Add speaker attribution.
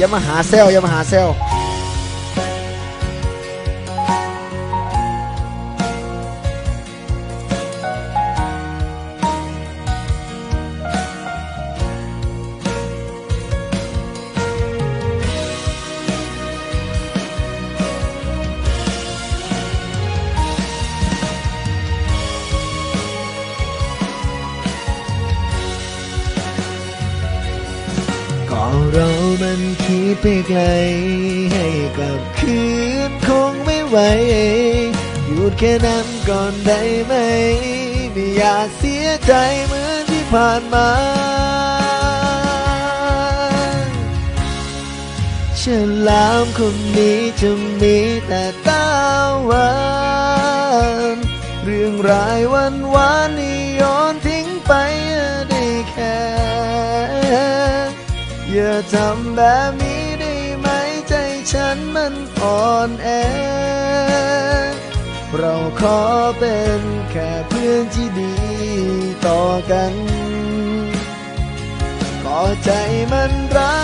Speaker 1: ยามาหาเซลยามาหาเซล ก็เรามันคิดไปไกล ให้กลับคืนคงไม่ไหว หยุดแค่นั้นก่อนได้ไหม ไม่อยากเสียใจเหมือนที่ผ่านมาฉลามคนนี้จะมีแต่ตาหวานเรื่องรายวันวานนี่โยนทิ้งไป อย่าทำแบบนี้ได้ไหมใจฉันมันอ่อนแอ เราขอเป็นแค่เพื่อนที่ดีต่อกัน ขอใจมันรัก